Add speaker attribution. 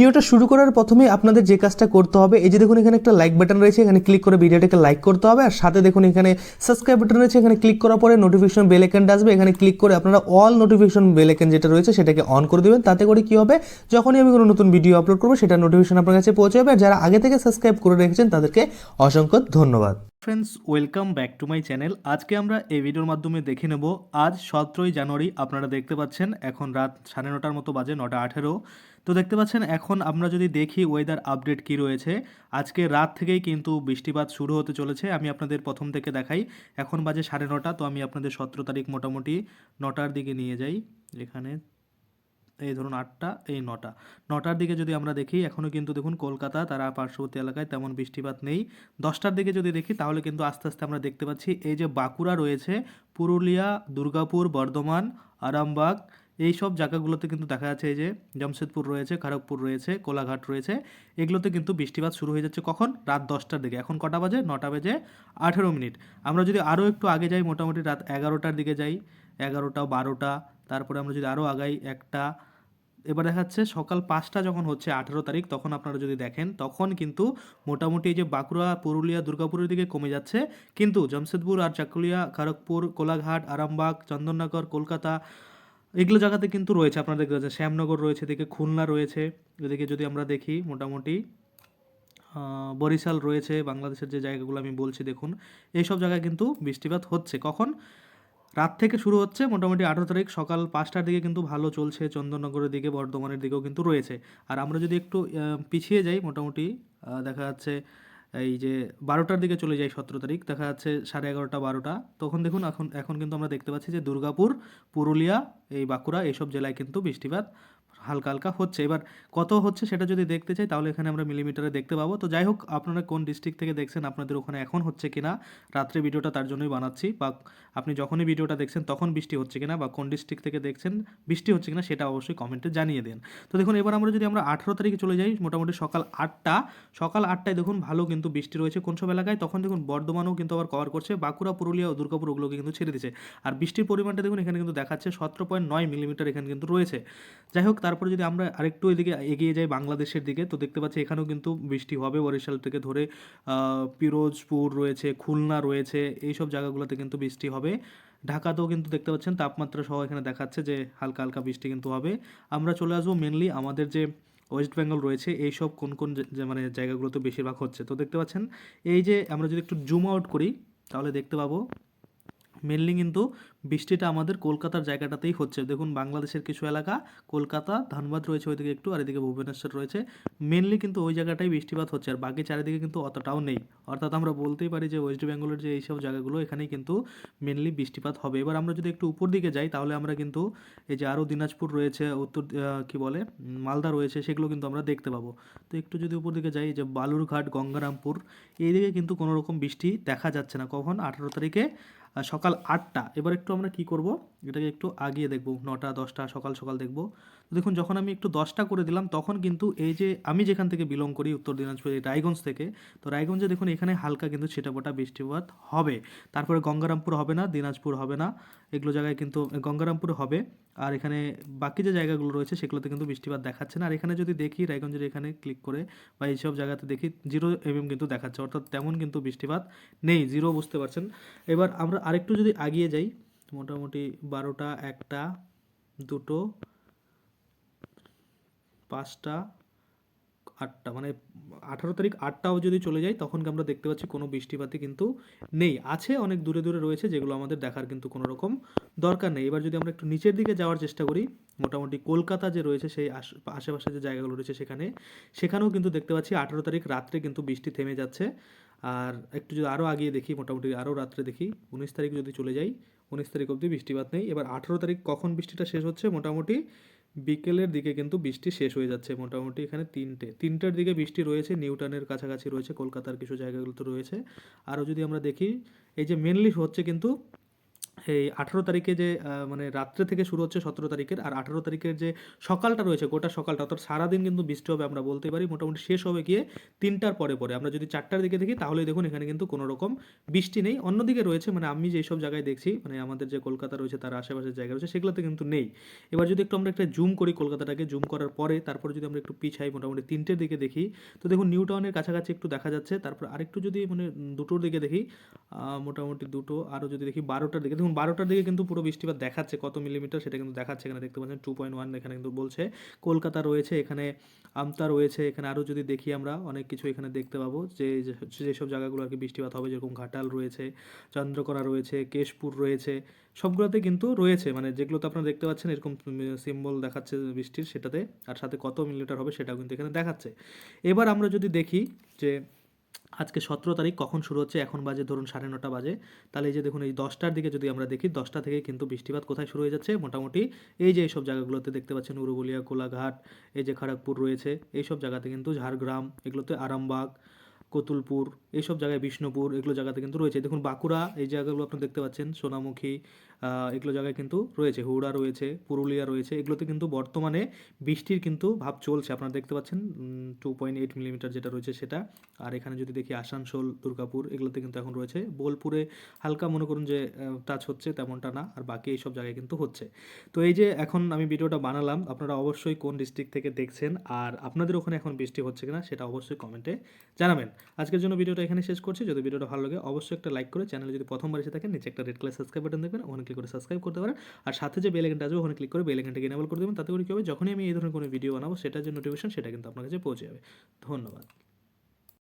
Speaker 1: ভিডিওটা শুরু করার প্রথমে আপনাদের যে কাজটা করতে হবে, এই যে দেখুন এখানে একটা লাইক বাটন রয়েছে, এখানে ক্লিক করে ভিডিওটাকে লাইক করতে হবে, আর সাথে দেখুন এখানে সাবস্ক্রাইব বাটন রয়েছে, এখানে ক্লিক করার পরে নোটিফিকেশন বেল আইকনটা আসবে, এখানে ক্লিক করে আপনারা অল নোটিফিকেশন বেল আইকন যেটা রয়েছে সেটাকে অন করে দিবেন, তাতে করে কি হবে, যখনই আমি কোনো নতুন ভিডিও আপলোড করব, সেটা নোটিফিকেশন আপনার কাছে পৌঁছে যাবে, আর যারা আগে থেকে সাবস্ক্রাইব করে রেখেছেন তাদেরকে অসংখ্য ধন্যবাদ। Friends welcome back to my channel আজকে আমরা এই ভিডিওর মাধ্যমে দেখে নেব, আজ সতেরোই জানুয়ারি, আপনারা দেখতে পাচ্ছেন, এখন রাত সাড়ে নটার মতো বাজে, নটা আঠেরো। তো দেখতে পাচ্ছেন, এখন আমরা যদি দেখি ওয়েদার আপডেট কি রয়েছে, আজকে রাত থেকেই কিন্তু বৃষ্টিপাত শুরু হতে চলেছে। আমি আপনাদের প্রথম থেকে দেখাই, এখন বাজে সাড়ে নটা, তো আমি আপনাদের সতেরো তারিখ মোটামুটি নটার দিকে নিয়ে যাই। এখানে, এই ধরুন আটটা, এই নটা। নটার দিকে যদি আমরা দেখি এখনও কিন্তু দেখুন কলকাতা, তারা পার্শ্ববর্তী এলাকায় তেমন বৃষ্টিপাত নেই। দশটার দিকে যদি দেখি, তাহলে কিন্তু আস্তে আস্তে আমরা দেখতে পাচ্ছি, এই যে বাঁকুড়া রয়েছে, পুরুলিয়া, দুর্গাপুর, বর্ধমান, আরামবাগ এই সব জায়গাগুলোতে কিন্তু দেখা যাচ্ছে যে জামশেদপুর রয়েছে খড়গপুর রয়েছে, কোলাঘাট রয়েছে। এগুলোতে কিন্তু বৃষ্টিপাত শুরু হয়ে যাচ্ছে কখন? রাত দশটার দিকে। এখন কটা বাজে? নটা বাজে আঠেরো মিনিট। আমরা যদি আরও একটু আগে যাই, মোটামুটি রাত এগারোটার দিকে যাই, এগারোটা, বারোটা, তারপরে আমরা যদি আরও আগাই একটা, এবার দেখা যাচ্ছে সকাল পাঁচটা যখন হচ্ছে আঠেরো তারিখ, তখন আপনারা যদি দেখেন, তখন কিন্তু মোটামুটি এই যে বাঁকুড়া, পুরুলিয়া, দুর্গাপুরের দিকে কমে যাচ্ছে। কিন্তু জামশেদপুর আর চাকুলিয়া খড়গপুর কোলাঘাট, আরামবাগ, চন্দননগর, কলকাতা এগুলো জায়গাতে কিন্তু রয়েছে, আপনারা দেখতে পাচ্ছেন, শ্যামনগর রয়েছে, এদিকে খুলনা রয়েছে, এদিকে যদি আমরা দেখি মোটামুটি বরিশাল রয়েছে, বাংলাদেশের যে জায়গাগুলো আমি বলছি দেখুন, এইসব জায়গায় কিন্তু বৃষ্টিপাত হচ্ছে। কখন? রাত থেকে শুরু হচ্ছে, মোটামুটি আঠারো তারিখ সকাল পাঁচটার দিকে কিন্তু ভালো চলছে, চন্দননগরের দিকে, বর্ধমানের দিকেও কিন্তু রয়েছে। আর আমরা যদি একটু পিছিয়ে যাই, মোটামুটি দেখা যাচ্ছে এই যে বারোটার দিকে চলে যায় সতেরো তারিখ, দেখা যাচ্ছে সাড়ে এগারোটা, বারোটা। তখন দেখুন, এখন এখন কিন্তু আমরা দেখতে পাচ্ছি যে দুর্গাপুর, পুরুলিয়া, এই বাঁকুড়া, এইসব জেলায় কিন্তু বৃষ্টিপাত হালকা হালকা হচ্ছে। এবার কত হচ্ছে সেটা যদি দেখতে চাই, তাহলে এখানে আমরা মিলিমিটারে দেখতে পাবো। তো যাই হোক, আপনারা কোন ডিস্ট্রিক্ট থেকে দেখছেন, আপনাদের ওখানে এখন হচ্ছে কিনা, রাত্রে ভিডিওটা তার জন্যই বানাচ্ছি, বা আপনি যখনই ভিডিওটা দেখছেন, তখন বৃষ্টি হচ্ছে কিনা, বা কোন ডিস্ট্রিক্ট থেকে দেখছেন, বৃষ্টি হচ্ছে কিনা, সেটা অবশ্যই কমেন্টে জানিয়ে দিন। তো দেখুন, এবার আমরা যদি আমরা আঠেরো তারিখে চলে যাই, মোটামুটি সকাল আটটা, সকাল আটটায় দেখুন ভালো কিন্তু বৃষ্টি রয়েছে কোন সব এলাকায়। তখন দেখুন বর্ধমানও কিন্তু আবার কভার করছে, বাঁকুড়া, পুরুলিয়া ও দুর্গাপুর ওগুলোকে কিন্তু ছেড়ে দিচ্ছে। আর বৃষ্টির পরিমাণটা দেখুন, এখানে কিন্তু দেখাচ্ছে সতেরো পয়েন্ট নয় মিলিমিটার এখানে কিন্তু রয়েছে। যাই হোক তারপরে যদি আমরা আরেকটু এদিকে এগিয়ে যাই বাংলাদেশের দিকে, তো দেখতে পাচ্ছি এখানেও কিন্তু বৃষ্টি হবে। বরিশাল থেকে ধরে পিরোজপুর রয়েছে, খুলনা রয়েছে এই সব জায়গাগুলোতে কিন্তু বৃষ্টি হবে। ঢাকাতেও কিন্তু দেখতে পাচ্ছেন তাপমাত্রা সহ এখানে দেখাচ্ছে যে হালকা হালকা বৃষ্টি কিন্তু হবে। আমরা চলে আসব মেনলি আমাদের যে ওয়েস্ট বেঙ্গল রয়েছে এই সব কোন কোন মানে জায়গাগুলোতে বেশিরভাগ হচ্ছে। তো দেখতে পাচ্ছেন, এই যে আমরা যদি একটু জুম আউট করি, তাহলে দেখতে পাবো মেনলি কিন্তু বৃষ্টিটা আমাদের কলকাতার জায়গাটাতেই হচ্ছে। দেখুন, বাংলাদেশের কিছু এলাকা, কলকাতা, ধানবাদ রয়েছে ওইদিকে একটু, আর এদিকে ভুবনেশ্বর রয়েছে। মেনলি কিন্তু ওই জায়গাটাই বৃষ্টিপাত হচ্ছে, আর বাকি চারিদিকে কিন্তু অতটাও নেই। অর্থাৎ আমরা বলতেই পারি যে ওয়েস্ট বেঙ্গলের যে এইসব জায়গাগুলো, এখানেই কিন্তু মেনলি বৃষ্টিপাত হবে। এবার আমরা যদি একটু উপর দিকে যাই, তাহলে আমরা কিন্তু এই যে আরও দিনাজপুর রয়েছে, উত্তর কি বলে মালদা রয়েছে, সেগুলো কিন্তু আমরা দেখতে পাবো। তো একটু যদি উপর দিকে যাই যে বালুরঘাট, গঙ্গারামপুর, এইদিকে কিন্তু কোনো রকম বৃষ্টি দেখা যাচ্ছে না। কখন? আঠারো তারিখে সকাল আটটা। এবার একটু আমরা কি করব? এটাকে একটু আগিয়ে দেখব। নটা, দশটা, সকাল সকাল দেখব। দেখুন, যখন আমি একটু দশটা করে দিলাম, তখন কিন্তু এই যে আমি যেখান থেকে বিলং করি উত্তর দিনাজপুর রায়গঞ্জ থেকে, তো রায়গঞ্জে দেখুন, এখানে হালকা কিন্তু ছিটেফোঁটা বৃষ্টিপাত হবে। তারপরে গঙ্গারামপুর হবে না, দিনাজপুর হবে না। এগুলো জায়গায় কিন্তু, গঙ্গারামপুর হবে। আর এখানে বাকি যে জায়গাগুলো রয়েছে, সেগুলোতে কিন্তু বৃষ্টিপাত দেখাচ্ছে না। আর এখানে যদি দেখি, রায়গঞ্জের এখানে ক্লিক করে বা এইসব জায়গাতে দেখি জিরো এমএম কিন্তু দেখাচ্ছে। অর্থাৎ তেমন কিন্তু বৃষ্টিপাত নেই জিরো বুঝতে পারছেন। এবার আমরা আরেকটু যদি আগিয়ে যাই, মোটামুটি বারোটা, একটা, দুটো পাঁচটা, আটটা মানে আঠারো তারিখ আটটাও যদি চলে যায় তখন আমরা দেখতে পাচ্ছি কোনো বৃষ্টিপাতই কিন্তু নেই। আছে অনেক দূরে দূরে রয়েছে যেগুলো আমাদের দেখার কিন্তু কোনো রকম দরকার নেই। এবার যদি আমরা একটু নিচের দিকে যাওয়ার চেষ্টা করি, মোটামুটি কলকাতা যে রয়েছে সেই আশ- আশেপাশে যে জায়গাগুলো রয়েছে সেখানে, সেখানেও কিন্তু দেখতে পাচ্ছি আঠারো তারিখ রাত্রে কিন্তু বৃষ্টি থেমে যাচ্ছে। আর একটু যদি আরও আগিয়ে দেখি, মোটামুটি আরও রাত্রে দেখি, উনিশ তারিখ যদি চলে যাই, উনিশ তারিখ অবধি বৃষ্টিপাত নেই। এবার আঠেরো তারিখ কখন বৃষ্টিটা শেষ হচ্ছে, মোটামুটি বিকেলের দিকে কিন্তু বৃষ্টি শেষ হয়ে যাচ্ছে মোটামুটি এখানে তিনটে। তিনটের দিকে বৃষ্টি রয়েছে, নিউটনের কাছাকাছি রয়েছে, কলকাতার কিছু জায়গাগুলোতে রয়েছে। আরও যদি আমরা দেখি, এই যে মেনলি হচ্ছে কিন্তু এই আঠারো তারিখে যে মানে রাত্রে থেকে শুরু হচ্ছে সতেরো তারিখের, আর আঠারো তারিখের যে সকালটা রয়েছে, গোটা সকালটা, অর্থাৎ সারাদিন কিন্তু বৃষ্টি হবে আমরা বলতে পারি, মোটামুটি শেষ হবে গিয়ে তিনটার পরে পরে। আমরা যদি চারটার দিকে দেখি তাহলে দেখুন এখানে কিন্তু কোনো রকম বৃষ্টি নেই। অন্যদিকে রয়েছে মানে আমি যেসব জায়গায় দেখছি মানে আমাদের যে কলকাতা রয়েছে, তার আশেপাশের জায়গা রয়েছে, সেগুলোতে কিন্তু নেই। এবার যদি একটু আমরা একটা জুম করি কলকাতাটাকে, জুম করার পরে তারপরে যদি আমরা একটু পিছাই মোটামুটি তিনটের দিকে দেখি, তো দেখুন নিউ টাউনের কাছাকাছি একটু দেখা যাচ্ছে, তারপর আরেকটু যদি মানে দুটোর দিকে দেখি মোটামুটি দুটো, আরও যদি দেখি বারোটার দিকে, দেখুন বারোটার দিকে কিন্তু পুরো বৃষ্টিপাত দেখাচ্ছে, কত মিলিমিটার সেটা কিন্তু দেখাচ্ছে এখানে, দেখতে পাচ্ছেন টু পয়েন্ট ওয়ান এখানে কিন্তু বলছে। কলকাতা রয়েছে, এখানে আমতা রয়েছে, এখানে আরও যদি দেখি আমরা, অনেক কিছু এখানে দেখতে পাবো। যে- যেসব জায়গাগুলো আর কি বৃষ্টিপাত হবে, যেরকম ঘাটাল রয়েছে, চন্দ্রকোনা রয়েছে, কেশপুর রয়েছে, সবগুলোতে কিন্তু রয়েছে। মানে যেগুলোতে আপনারা দেখতে পাচ্ছেন, এরকম সিম্বল দেখাচ্ছে বৃষ্টির, সেটাতে, আর সাথে কত মিলিমিটার হবে সেটাও কিন্তু এখানে দেখাচ্ছে। এবার আমরা যদি দেখি যে আজকে সতেরো তারিখ, কখন শুরু হচ্ছে? এখন বাজে ধরুন সাড়ে নটা বাজে। তাহলে এই যে দেখুন, এই দশটার দিকে যদি আমরা দেখি, দশটা থেকে কিন্তু বৃষ্টিপাত কোথায় শুরু হয়ে যাচ্ছে? মোটামুটি এই যে এইসব জায়গাগুলোতে দেখতে পাচ্ছেন উরুবলিয়া কোলাঘাট, এই যে খড়গপুর রয়েছে, এইসব জায়গাতে কিন্তু ঝাড়গ্রাম, এগুলোতে আরামবাগ কতুলপুর, এইসব জায়গায় বিষ্ণুপুর, এগুলো জায়গাতে কিন্তু রয়েছে। দেখুন, বাঁকুড়া, এই জায়গাগুলো আপনি দেখতে পাচ্ছেন, সোনামুখী এগুলো জায়গায় কিন্তু রয়েছে। হুড়া রয়েছে, পুরুলিয়া রয়েছে, এগুলোতে কিন্তু বর্তমানে বৃষ্টির কিন্তু ভাব চলছে। আপনারা দেখতে পাচ্ছেন টু পয়েন্ট এইট মিলিমিটার যেটা রয়েছে সেটা। আর এখানে যদি দেখি আসানসোল, দুর্গাপুর, এগুলোতে কিন্তু এখন রয়েছে। বোলপুরে হালকা মনে করুন যে টাচ হচ্ছে তেমনটা না, আর বাকি এইসব জায়গায় কিন্তু হচ্ছে। তো এই যে এখন আমি ভিডিওটা বানালাম, আপনারা অবশ্যই কোন ডিস্ট্রিক্ট থেকে দেখছেন, আর আপনাদের ওখানে এখন বৃষ্টি হচ্ছে কিনা, সেটা অবশ্যই কমেন্টে জানাবেন। আজকের জন্য ভিডিওটা এখানে শেষ করছি। যদি ভিডিওটা ভালো লাগে, অবশ্যই একটা লাইক করে চ্যানেলে যদি প্রথমবার এসে থাকেন, নিচে একটা রেড কালার সাবস্ক্রাইব বাটন দেখবেন, ওখানে ক্লিক করে সাবস্ক্রাইব করতে পারেন। আর সাথে যে বেল আসবে ওখানে ক্লিক করে বেল এনেবল করে দেবেন। তাতে করে কী হবে? যখনই আমি এই ধরনের কোনো ভিডিও বানাবো, সেটার যে নোটিফিকেশন সেটা কিন্তু আপনার কাছে পৌঁছে যাবে। ধন্যবাদ।